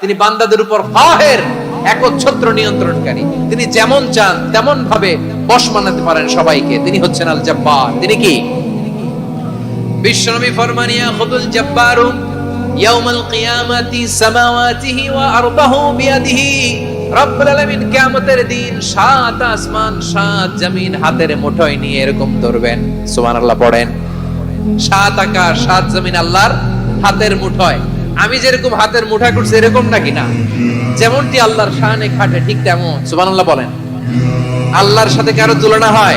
তিনি বান্দাদের উপর ফাহের একচ্ছত্র নিয়ন্ত্রণকারী। তিনি যেমন চান তেমন ভাবে বশ মানাতে পারেন সবাইকে। তিনি হচ্ছেন আল জব্বার তিনি কি? বিশ্বনবী ফরমানিয়া খুদুল জব্বারু ইয়াউমাল কিয়ামাতি সামাওয়াতিহি ওয়া আরদাহু বিয়াদিহি। রব্বুল আলামিন কিয়ামতের দিন সাত আসমান, সাত জমিন হাতের মুঠোয় নিয়ে এরকম ধরবেন। সুবহানাল্লাহ, পড়েন। সাত আকাশ সাত জমিন আল্লাহর হাতের মুঠোয়। আমি যেরকম হাতের মুঠা করছি, এরকম নাকি না? যেমনটি আল্লাহর শানে খাটে, ঠিক তেমন। সুবহানাল্লাহ বলেন। আল্লাহর সাথে কারও তুলনা হয়?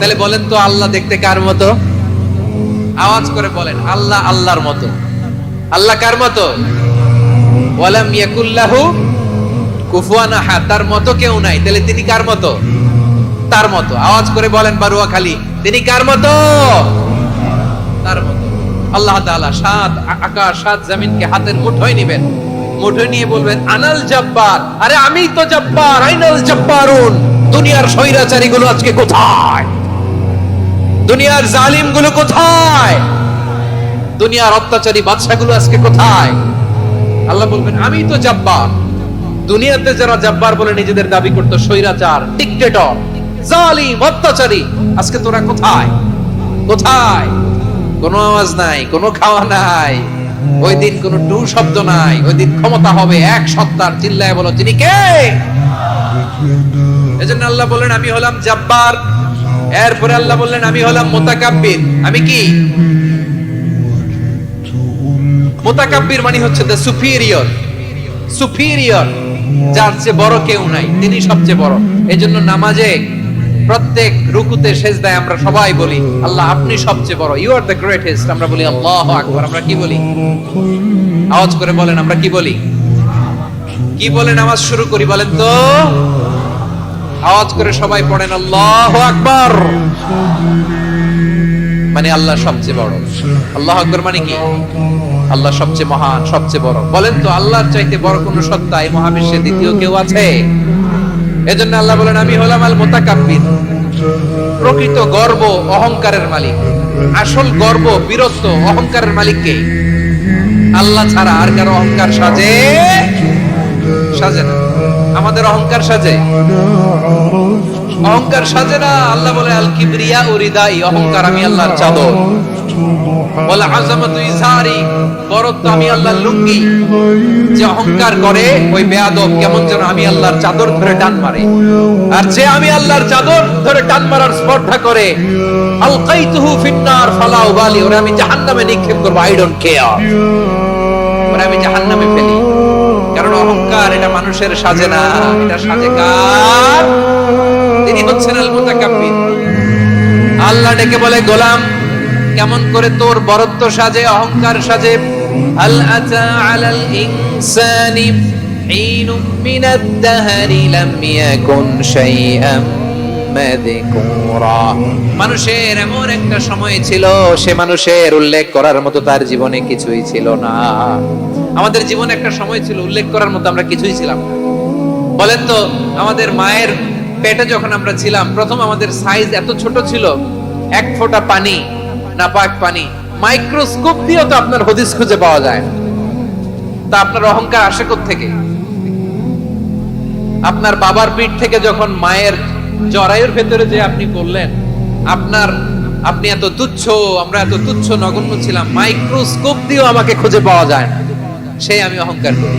তাহলে বলেন তো, আল্লাহ দেখতে কার মতো? আওয়াজ করে বলেন, আল্লাহ আল্লাহর মতো। আল্লাহ কার মতো? ওয়ালাম ইয়াকুল্লাহু কুফুয়ান আহাদ। তার মতো কেউ নাই। তাহলে তিনি কার মতো? তার মতো। আওয়াজ করে বলেন বারুয়া খালি তিনি কার মতো? তার মতো। আল্লাহ তাআলা সাত আকাশ, সাত জমিনকে হাতের মুঠোয় নেবেন। মুঠোয় নিয়ে বলবেন, আনাল জব্বার। আরে, আমি তো জব্বার, আইনাল জব্বারুন। দুনিয়ার স্বৈরাচারী গুলো আজকে কোথায়? দুনিয়ার জালিমগুলো কোথায়? দুনিয়ার অত্যাচারী বাদশাগুলো আজকে কোথায়? আল্লাহ বলবেন, আমি তো জব্বার। দুনিয়াতে যারা জব্বার বলে নিজেদের দাবি করতো, স্বৈরাচার ডিক্টেটর জালিম, অত্যাচারী, আজকে তোরা কোথায়? কোথায়? কোনো আওয়াজ নাই, কোনো খাওয়া নাই। ওই দিন কোনো টু শব্দ নাই। ওই দিন ক্ষমতা হবে এক সত্তার, চিল্লায় বলো, তিনি কে? এজন্য আল্লাহ বললেন, আমি হলাম জব্বার। এরপরে আল্লাহ বললেন, আমি হলাম মোতাকাব্বির। আমি কি? মোতাকাব্বির মানে হচ্ছে দ্য সুপিরিয়র সুপিরিয়র যার চেয়ে বড় কেউ নাই। তিনি সবচেয়ে বড়। এজন্য নামাজে প্রত্যেক রুকুতে সেজদায় আমরা সবাই বলি, আল্লাহ, আপনি সবচেয়ে বড়। ইউ আর দ্য গ্রেটেস্ট আমরা বলি, আল্লাহ আকবার। আমরা কি বলি? আওয়াজ করে বলেন, আমরা কি বলি? কি বলে নামাজ শুরু করি বলেন তো? আওয়াজ করে সবাই পড়েন, আল্লাহ আকবার। মানে আল্লাহ সবচেয়ে বড়। আল্লাহ আকবর মানে কি? আল্লাহ সবচেয়ে মহান, সবচেয়ে বড়। বলেন তো, আল্লাহর চাইতে বড় কোন সত্তা এই মহাবিশ্বে দ্বিতীয় কেউ আছে? এজন্য আল্লাহ বলেন, আমি হলাম আল মোতাকাব্বির প্রকৃত গর্ব অহংকারের মালিক। আসল গর্ব, বীরত্ব অহংকারের মালিক কে আল্লাহ ছাড়া আর কারও অহংকার সাজে সাজে না। আমাদের অহংকার সাজে। অহংকার সাজে না। আল্লাহ বলে আল কিবরিয়া উরিদাই, অহংকার আমি আল্লাহর চাদর। বলে আজামত ইজহারি বরত্ব আমি আল্লাহর লুঙ্গি। যে অহংকার করে, ওই বেয়াদব কেমন যেন আমি আল্লাহর চাদর ধরে টান মারে। আর যে আমি আল্লাহর চাদর ধরে টান মারার স্পর্ধা করে, আলকাইতুহু ফিন্নার, ফালা উবালি, ওরে আমি জাহান্নামে নিক্ষেপ করব আই ডোন্ট কেয়ার ওরে আমি জাহান্নামে ফেলি। কারণ অহংকার, এটা মানুষের সাজে না। এটা সাজে কার? তিনি হচ্ছেন আল মুতাকাব্বির আল্লাহ ডেকে বলে গোলাম কেমন করে তোর বরত্ব সাজে অহংকার সাজে আল আতা আলাল ইনসানি حين من الدهر لم يكن شيئا মাযকুরা মানুষের এমন একটা সময় ছিল সে মানুষের উল্লেখ করার মতো তার জীবনে কিছুই ছিল না আমাদের জীবনে একটা সময় ছিল উল্লেখ করার মতো আমরা কিছুই ছিলাম না বলেন তো আমাদের মায়ের পেটে যখন আমরা ছিলাম, প্রথম আমাদের সাইজ এত ছোট ছিল, এক ফোঁটা পানি, নাপাক পানি মাইক্রোস্কোপ দিয়েও তো আপনার হদিস খুঁজে পাওয়া যায়। তা আপনার অহংকার আসে থেকে আপনার বাবার পিঠ থেকে যখন মায়ের জরায়ুর ভেতরে যে আপনি বললেন আপনার, আপনি এত তুচ্ছ, আমরা এত তুচ্ছ নগণ্য ছিলাম মাইক্রোস্কোপ দিয়েও আমাকে খুঁজে পাওয়া যায় না। সেই আমি অহংকার করি।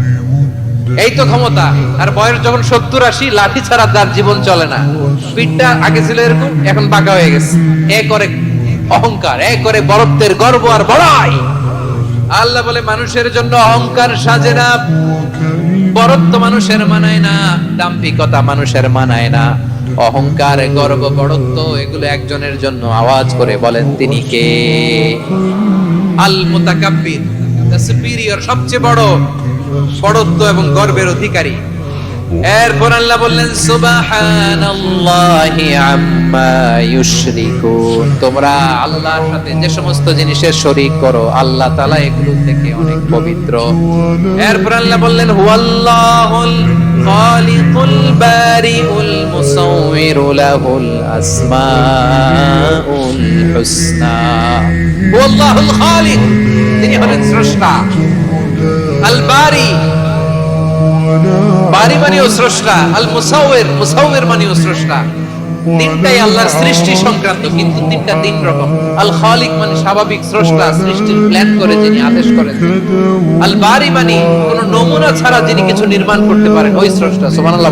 এই তো ক্ষমতা। আর বয়স যখন সত্তর আশি, লাঠি ছাড়া তার জীবন চলে না। পিঠটা আগে ছিল এরকম, এখন বাঁকা হয়ে গেছে। এ করে অহংকার, এ করে বরত্বের গর্ব আর বড়াই। আল্লাহ বলে, মানুষের জন্য অহংকার সাজে না, বরত্ব মানুষের মানায় না দাম্পিকতা মানুষের মানায় না। অহংকার, গর্ব বড়ত্ব এগুলো একজনের জন্য আওয়াজ করে বলেন তিনি কে? আল মুতাকাব্বির সুপিরিয়র সবচেয়ে বড়। বড়ত্ব এবং গর্বের অধিকারী। এরপর আল্লাহ বললেন, সুবহানাল্লাহি আম্মা ইউশরিকুন। তোমরা আল্লাহর সাথে যে সমস্ত জিনিসের শরীক করো, আল্লাহ তাআলা এগুলো থেকে অনেক পবিত্র। এরপর আল্লাহ বললেন, হুয়াল্লাহুল খালিকুল বারিউল মুসাউবিরু লাহুল আসমাউল হুসনা। হুয়াল্লাহুল খালিক, তিনি হলেন স্রষ্টা। আল বারি বারি মানেও স্রষ্টা আল মুসাউয়ের মুসাউয়ের মানেও স্রষ্টা। তিনটাই আল্লাহর সৃষ্টি সংক্রান্ত, কিন্তু তিন রকম। আল খালিক মানে স্বাভাবিক স্রষ্টা, সৃষ্টির প্ল্যান করে যিনি আদেশ করেন। আল বারি মানে কোন নমুনা ছাড়া যিনি কিছু নির্মাণ করতে পারেন, ওই স্রষ্টা, সুবহানাল্লাহ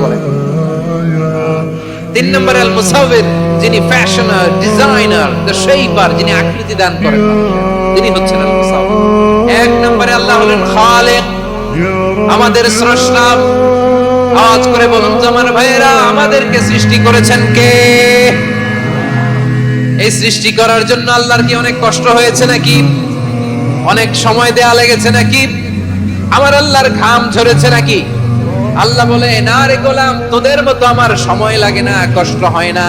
তিন নম্বরে আল মুসাউয়ের যিনি ফ্যাশনার ডিজাইনার দ্য শেপার যিনি আকৃতি দান করেন তিনি হচ্ছেন আল মুসাউয়ের এক নম্বরে আল্লাহ হলেন খালিক। আমাদের স্রষ্টা আওয়াজ করে বলুন তো আমার ভাইয়েরা, আমাদেরকে সৃষ্টি করেছেন কে? এই সৃষ্টি করার জন্য আল্লাহর কি অনেক কষ্ট হয়েছে নাকি? অনেক সময় দেয়া লেগেছে নাকি? আমার আল্লাহর ঘাম ঝরেছে নাকি? আল্লাহ বলে, না রে গোলাম, তোদের মতো আমার সময় লাগে না, কষ্ট হয় না।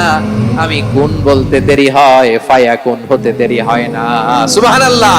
আমি কোন বলতে দেরি হয় ফায়া কোন হতে দেরি হয় না। সুবহানাল্লাহ।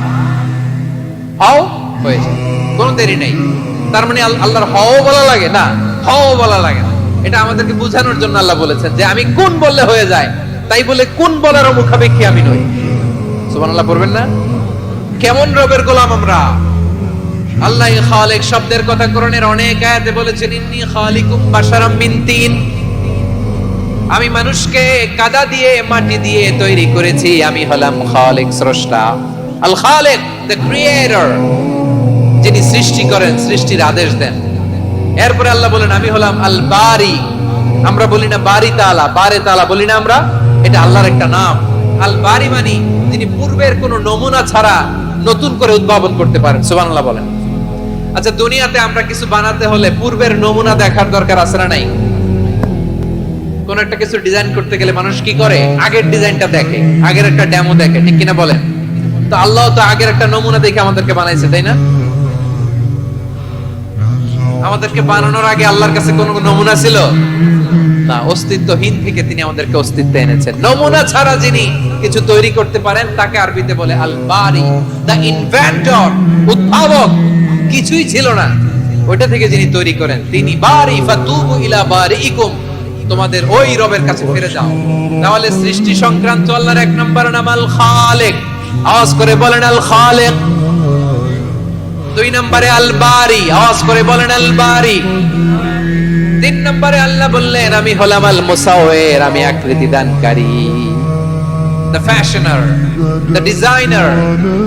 হও হয়েছে। কোনো দেরি নেই। তার মানে আল্লাহর হও বলা লাগে না, হও বলা লাগে না। এটা আমাদেরকে বোঝানোর জন্য আল্লাহ বলেছেন যে আমি কোন বললে হয়ে যায়, তাই বলে কোন বলার মুখাপেক্ষী আমি নই। পড়বেন না? কেমন রবের গোলাম আমরা? আল্লাহ খালিক শব্দের কথা কোরআনের অনেক আয়াতে বলেছেন, ইন্নী খালিকুম বাশারাম মিন আমি মানুষকে কাদা দিয়ে, মাটি দিয়ে তৈরি করেছি, আমি হলাম খালিক স্রষ্টা। আল খালিক দ্য ক্রিয়েটর যিনি সৃষ্টি করেন, সৃষ্টির আদেশ দেন। এরপরে আল্লাহ বলেন, আমি হলাম আল বারি আমরা বলি না বারি তালা বারে তালা বলি না আমরা, এটা আল্লাহর একটা নাম। আল বারি মানি যিনি পূর্বের কোনো নমুনা ছাড়া নতুন করে উদ্ভাবন করতে পারেন। সুবহানাল্লাহ বলেন। আচ্ছা দুনিয়াতে আমরা কিছু বানাতে হলে পূর্বের নমুনা দেখার দরকার আছে না নাই? কোন একটা কিছু ডিজাইন করতে গেলে মানুষ কি করে? আগের ডিজাইনটা দেখে, আগের একটা ডেমো দেখে, ঠিক কিনা বলেন? তো আল্লাহ তো আগের একটা নমুনা দেখে আমাদেরকে বানাইছে, তাই না? আমাদেরকে বানানোর আগে আল্লাহর কাছে কোনো নমুনা ছিল? না, অস্তিত্বহীন থেকে তিনি আমাদেরকে অস্তিত্ব এনেছেন। নমুনা ছাড়া যিনি কিছু তৈরি করতে পারেন, তাকে আরবিতে বলে আল বারি ইনভেন্টর, উদ্ভাবক। কিছুই ছিল না। ওইটা থেকে যিনি তৈরি করেন, তিনি বারি ইলা বারিইকুম। তোমাদের ওই রবের কাছে ফিরে যাও। তাহলে সৃষ্টি সংক্রান্ত আল্লাহর এক নম্বর নাম আল খালেক আওয়াজ করে বলেন আল খালেক। দুই নম্বরে আল বারি, আওয়াজ করে বলেন আল বারি। তিন নম্বরে আল্লাহ বললেন, আমি হলাম আল মুসাওয়ের, আমি আকৃতি দানকারী। The fashioner the designer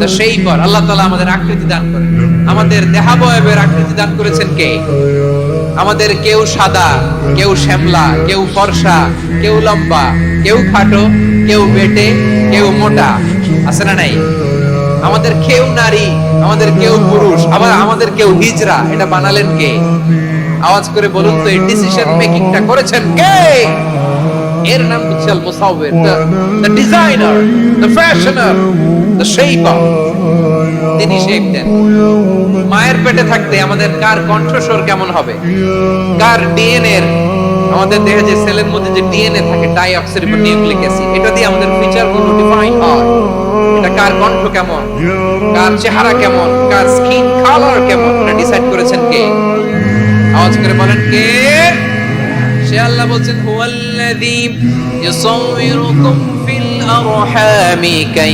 the shaper Allah তাআলা আমাদের আকৃতি দান করেন। আমাদের দেহাবয়বের আকৃতি দান করেছেন কে? আমাদের কেউ সাদা, কেউ শ্যামলা, কেউ ফর্সা, কেউ লম্বা, কেউ খাটো, কেউ বেটে, কেউ মোটা। আছে না নাই? আমাদের কেউ নারী, আমাদের কেউ পুরুষ, আবার আমাদের কেউ হিজরা, এটা বানালেন কে? আওয়াজ করে বলুন তো, এই ডিসিশন মেকিংটা করেছেন কে? এর নাম হচ্ছে আল মুসাউবির the designer the fashioner the shaper তিনি শেপ দেন। মায়ের পেটে থাকতে আমাদের কার কণ্ঠস্বর কেমন হবে? কার ডিএনএ আমাদের দেহে যে সেলের মধ্যে যে ডিএনএ থাকে ডাই অক্সিরিবো নিউক্লিক অ্যাসিড, এটা দিয়ে আমাদের ফিচারগুলো ডিফাইন হয়। এটা কার কণ্ঠ কেমন? কার চেহারা কেমন? কার স্কিন কালার কেমন? এটা ডিসাইড করেছেন কে? আওয়াজ করে বলেন কে? সে আল্লাহ বলছেন, হুয়াল্লাযী ইউসাউবিরুকুম ফিল আরহামি